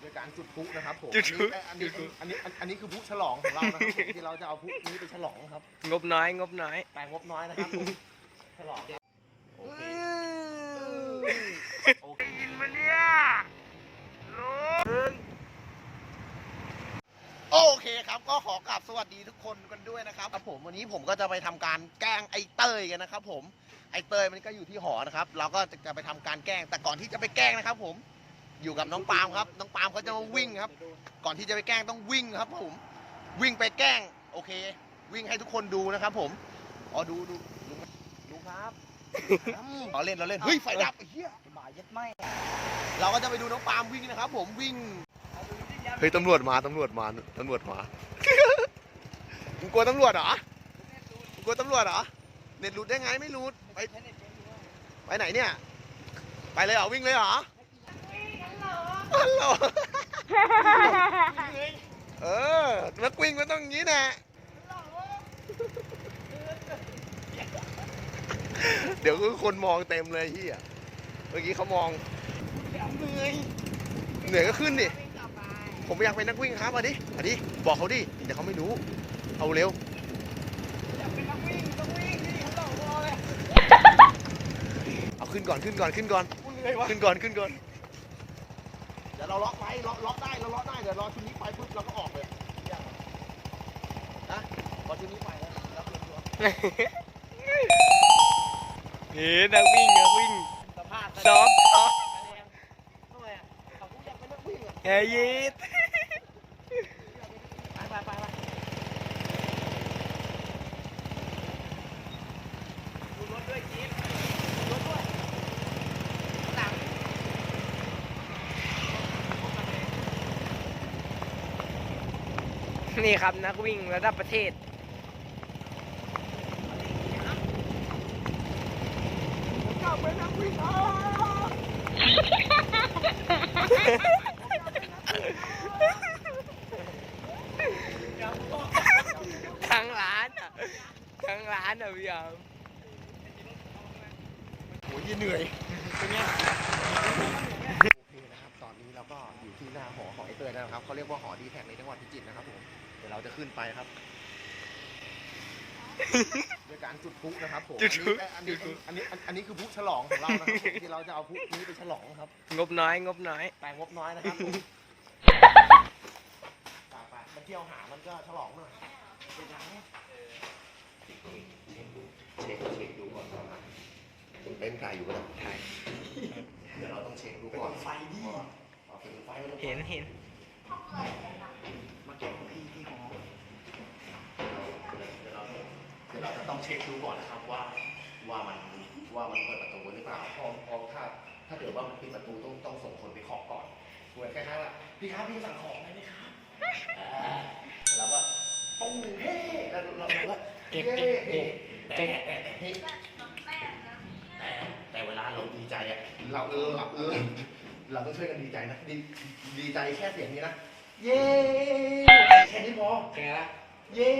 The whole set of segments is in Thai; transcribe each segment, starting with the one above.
โดยการจุดพลุนะครับผมจุดพลุ อันนี้จุดพลุอันนี้อันนี้อันนี้คือพลุฉลองของเรานะครับผมที่เราจะเอาพลุนี้ไปฉลองครับ งบน้อย งบน้อยแต่งบน้อยนะครับผมฉลองครับโอเคโอเคกินมันเนี่ยลุงโอเคครับก็ขอกราบสวัสดีทุกคนกันด้วยนะครับครับผมวันนี้ผมก็จะไปทำการแกล้งไอ้เต้ยกันนะครับ ผมไอ้เต้ยมันก็อยู่ที่หอนะครับ เราก็จะไปทำการแกล้งแต่ก่อนที่จะไปแกล้งนะครับ ผม อยู่กับน้องปาล์มครับ น้องปาล์มเขาจะมาวิ่งครับ ก่อนที่จะไปแกล้งต้องวิ่งครับผม วิ่งไปแกล้ง โอเค วิ่งให้ทุกคนดูนะครับ ผม อ๋อดูดูดูดูครับเราเล่นเราเล่น เฮ้ยไฟดับไอ้เหี้ยบ่ายยัดไม่เราก็จะไปดูน้องปาล์มวิ่งนะครับ ผมวิ่ง เฮ้ยตำรวจมาตำรวจมาตำรวจมา มึงกลัวตำรวจเหรอ มึงกลัวตำรวจเหรอ เน็ตหลุดได้ไงไม่หลุด ไปไปไหนเนี่ย ไปเลยเหรอวิ่งเลยเหรอ ฮัลโหลเออนักวิ่งมันต้องอย่างนี้แน่เดี๋ยวคือคนมองเต็มเลยที่อะเมื่อกี้เขามองเหนื่อยเหนื่อยก็ขึ้นดิ ผมอยากเป็นนักวิ่งครับมาดิมาดิ บอกเขาดิ เดี๋ยวเขาไม่รู้ เอาเร็ว เอาขึ้นก่อนขึ้นก่อนขึ้นก่อน ขึ้นก่อนขึ้นก่อน เดี๋ยวเราล็อกไว้ล็อกล็อกได้เราล็อกได้เดี๋ยวรอชุดนี้ไปปุ๊บเราก็ออกเลยนะพอชุดนี้ไปแล้วเราเตรียมตัวนี่นักวิ่งนักวิ่งสภาพซ้อมซ้อมทำไมอะเขาอยากเป็นนักวิ่งอะเฮ้ยยีด ไปไปไปไป รถด้วยจี๊ปรถด้วยหลัง นี่ครับนักวิ่งระดับประเทศอยากเป็นนักวิ่งอะทั้งร้านอะทั้งร้านอะพี่ยามโอ้ยเหนื่อยโอเคนะครับ ตอนนี้เราก็อยู่ที่หน้าหอของไอเตยนะครับเขาเรียกว่าหอดีแท็กในจังหวัดพิจิตรนะครับผมเดี๋ยวเราจะขึ้นไปครับโดยการจุดพลุนะครับผมจุดพลุ อันนี้อันนี้อันนี้อันนี้คือพลุฉลองของเรานะครับผมที่เราจะเอาพลุนี้ไปฉลองครับ งบน้อย งบน้อย แต่งบน้อยนะครับผมไปไปมาเที่ยวหามันก็ฉลองหน่อยเป็นยังไงเช็คเช็คดูก่อนว่ามันเป็นใครอยู่กันเดี๋ยวเราต้องเช็คดูก่อนไฟดีเอาเป็นไฟไว้เห็นเห็น มาเก็บที่ที่หอเดี๋ยวเราเดี๋ยวเราจะต้องเช็คดูก่อนนะครับว่า ว่ามันว่ามันเปิดประตูหรือเปล่าพอพอถ้าถ้าเกิดว่ามันปิดประตูต้องต้องส่งคนไปเคาะก่อนเหมือนคล้ายๆว่าพี่ครับพี่สั่งของได้ไหมครับอ่าแล้วก็ปุ้งเฮ้แล้วเราเราก็เก็บเฮ้เก็บเก็บแต่แต่แต่เฮ้แต่แต่เวลาเราดีใจอะเราเออเราเออเราต้องช่วยกันดีใจนะดีดีใจแค่เสียงนี้นะ เย้แค่นี้พอแกละเย้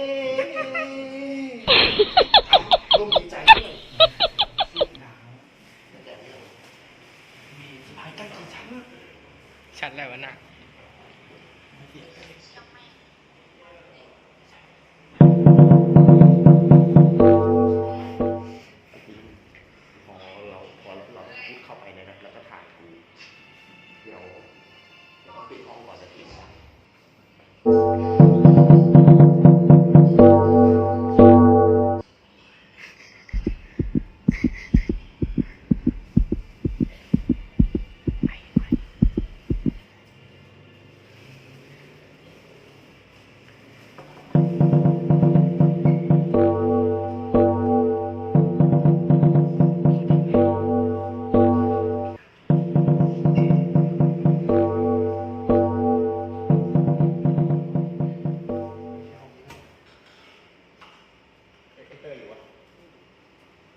เตอร์อยู่วะ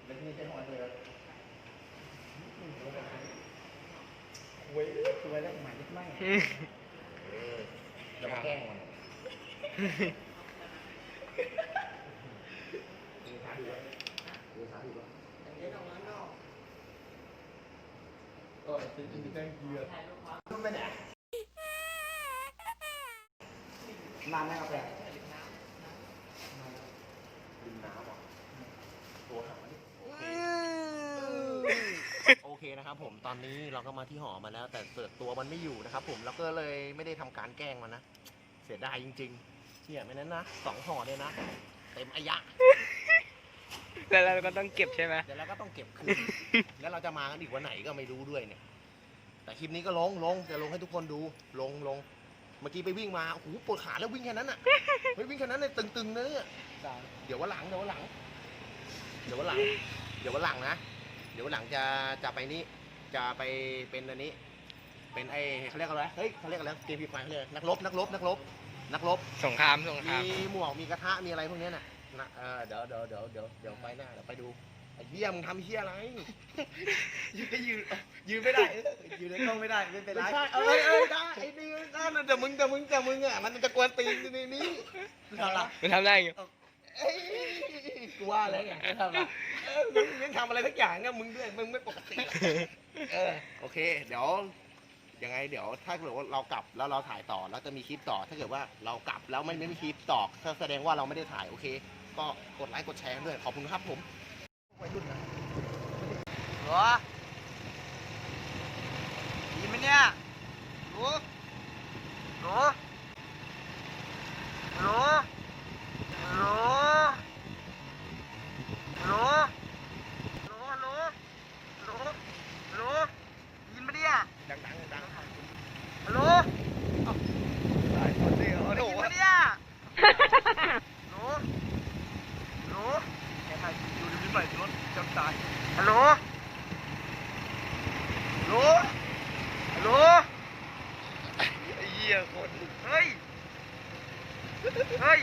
แล้วที่นี่ใช้ห้องอันเตอร์แล้หวยสวยแล้วหมายเล็กไม่จะมาแกล้งมันดูสาดูวะดูสาดูวะเด็กออกมานอกก็ไอ้ที่ที่แกล้งเกลือต้องไปไหนนานไหมครับแก นะครับผมตอนนี้เราก็มาที่หอมาแล้ว แต่เสือกตัวมันไม่อยู่นะครับผมเราก็เลยไม่ได้ทำการแกล้งมันนะ เสียดายจริงๆเนี่ยไม่นั้นนะสองห่อเลยนะ เต็มอายะ แล้วเราก็ต้องเก็บใช่ไหมเดี๋ยวเราก็ต้องเก็บคืน แล้วเราจะมากันอีกวันไหนก็ไม่รู้ด้วยเนี่ย แต่คลิปนี้ก็ลงลงจะลงให้ทุกคนดู ลงลง เมื่อกี้ไปวิ่งมา โอ้โห ปวดขาแล้ววิ่งแค่นั้นอะ ไม่วิ่งแค่นั้นเลยตึงๆนะเนี่ยเดี๋ยววันหลัง เดี๋ยววันหลัง เดี๋ยววันหลัง เดี๋ยววันหลังนะเดี๋ยววันหลังจะจะไปนี่จะไปเป็นอันนี้ เป็นไอ้เขาเรียกอะไรเฮ้ยเขาเรียกอะไรเกมพีไฟเขาเรียกอะไรนักรบนักรบนักรบนักรบสงครามสงครามมีหมวกมีกระทะมีอะไรพวกเนี้ยน่ะนะเออเดี๋ยวเดี๋ยวเดี๋ยวเดี๋ยวเดี๋ยวไปหน้าเดี๋ยวไปดูไอ้เหี้ยมึงทำเหี้ยอะไรยืนยืนยืนไม่ได้ยืนในกล้องไม่ได้ไม่เป็นไรไม่ใช่เออเออได้ไอ้นี่ได้นะแต่มึงแต่มึงแต่มึงอะมันจะกวนตีนในนี้ทำไรมันทำได้ไงเอ้ย กูว่าแล้วไงไม่ทำไรเออมึงยังทำอะไรสักอย่างเนี่ยมึงด้วยมึงไม่ปกติเออโอเค เดี๋ยวยังไงเดี๋ยวถ้าเกิดว่าเรากลับแล้วเราถ่ายต่อแล้วจะมีคลิปต่อ ถ้าเกิดว่าเรากลับแล้วไม่ไม่มีคลิปต่อก็แสดงว่าเราไม่ได้ถ่ายโอเค ก็กดไลค์กดแชร์ด้วยขอบคุณครับผมวัยรุ่นนะหัวยินไหมเนี่ยรู้รู้รู้รู้รู้รู้รู้รู้รู้ยินไหมเนี่ย ดังๆดัง ฮัลโหล ๆถ่ายตอนนี้โอ้ ได้ โห ยินไหมเนี่ย หนูหนูแกถ่ายอยู่ในพิมพ์ใหม่รถจำตายฮัลโหลฮัลโหลฮัลโหลไอ้เหี้ยคนเฮ้ยเฮ้ย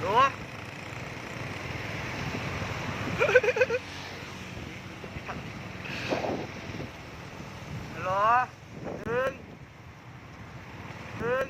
หนูฮัลโหลหนึ่งหนึ่ง